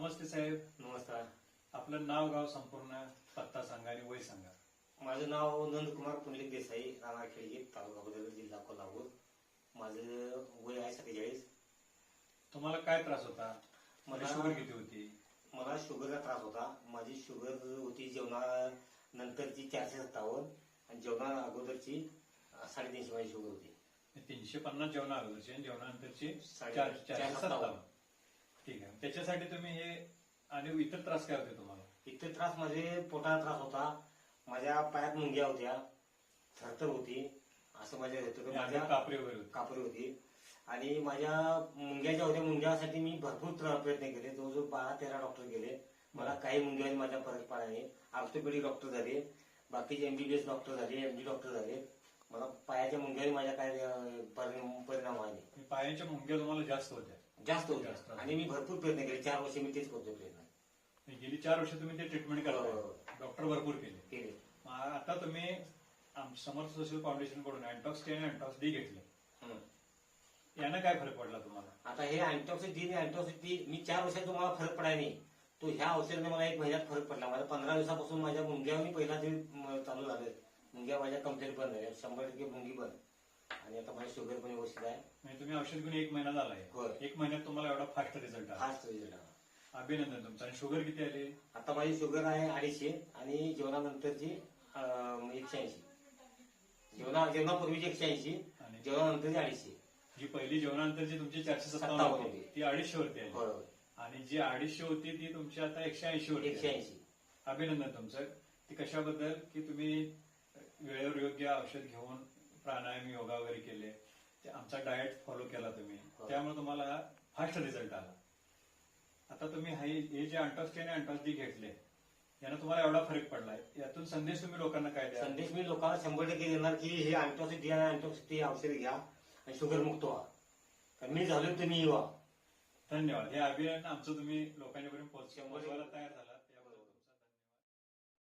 नमस्ते साहेब. नमस्कार. आपलं नाव गाव संपूर्ण पत्ता सांगा आणि वय सांगा. माझं नाव नंदकुमार पुंडलिक देसाई राणा खेळगी तालुका बदल जिल्हा कोल्हापूर. माझं वय आहे सत्तेचाळीस. तुम्हाला काय त्रास होता? मला शुगर किती होती? मला शुगरचा त्रास होता. माझी शुगर होती जेवणानंतरची चारशे सत्तावन्न आणि जेवणा अगोदरची साडेतीनशे माझी शुगर होती. तीनशे पन्नास जेवणा अगोदरचे आणि जेवणानंतरचे चारशे सत्तावन्न. ठीक आहे. त्याच्यासाठी तुम्ही हे आणि इतर त्रास काय होते तुम्हाला? इतर त्रास माझे पोटाला त्रास होता. माझ्या पायात मुंग्या होत्या. थरथर होती. असं माझ्या होतं. की माझ्या कापरे वगैरे होते. कापरी होती. आणि माझ्या मुंग्या ज्या होत्या मुंग्यासाठी मी भरपूर प्र- प्रयत्न केले. जवळजवळ बारा तेरा डॉक्टर गेले. मला काही मुंग्या माझ्या फरक पडला नाही ऑर्थोपेडिक डॉक्टर झाले. बाकीचे एमबीबीएस डॉक्टर झाले एमडी डॉक्टर झाले. मला पायाच्या मुंग्याने माझ्या काय अं, परिणाम परिणाम व्हायला नाही. पायांच्या मुंग्या तुम्हाला जास्त होत्या. जास्त जास्त. होत्या आणि मी भरपूर प्रयत्न केले. चार वर्ष मी तेच करतो प्रयत्न. गेली चार वर्ष तुम्ही ते ट्रीटमेंट हो, हो, करताय हो. डॉक्टर भरपूर केले. केले. मग आता तुम्ही आम- समर्थ सोशल फाउंडेशनकडून अँटॉक्स टी आणि अँटॉक्स डी घेतले. हं. यानं काय फरक पडला तुम्हाला? आता हे अँटॉक्सिटी आणि अँटॉक्सिटी मी चार वर्षात तुम्हाला फरक पडाय नाही. तो ह्या औषधाने मला एक महिन्यात फरक पडला. माझ्या पंधरा दिवसापासून माझ्या मुंग्या मी पहिला म, चालू झाले मुंग्या माझ्या कंप्लीट बंद झाल्या. शंभर टक्के मुंगी बंद. आणि आता माझी शुगर पण व्यवस्थित आहे. म्हणजे तुम्ही औषध घेऊन एक महिना झालाय. होय. एक महिन्यात तुम्हाला एवढा फास्ट रिझल्ट आला. फास्ट रिझल्ट आला. अभिनंदन तुमचं. आणि शुगर किती आली? आता माझी शुगर आहे अडीचशे आणि जेवणानंतरची एकशे ऐंशी. जेवणा जेवणापूर्वीची एकशे ऐंशी आणि? जेवणानंतरची अडीचशे. जी पहिली जेवणानंतरची तुमची चारशे सत्तावन्न होती होती. ती अडीचशे वरती आली. होय आणि जी अडीचशे होती ती तुमची आता एकशे ऐंशी वरती एकशे. ऐंशी. अभिनंदन तुमचं. ती कशाबद्दल? की तुम्ही वेळेवर योग्य औषध घेऊन प्राणायाम योगा वगैरे केले. ते आमचा डाएट फॉलो केला तुम्ही. हो. त्यामुळे तुम्हाला फास्ट रिझल्ट आला. आता तुम्ही हे जे अँटॉस्टी आणि अँटॉस्टी घेतले यानं तुम्हाला एवढा फरक पडलाय. यातून संदेश तुम्ही लोकांना काय द्या संदेश मी लोकांना शंभर टक्के देणार की हे अँटॉसिटी आणि अँटॉसिटी औषध घ्या आणि शुगर मुक्त व्हा. कारण मी झालो तुम्ही व्हा धन्यवाद. हे अभियान आमचं तुम्ही लोकांच्यापर्यंत शंभर पोहोचवायला तयार झाला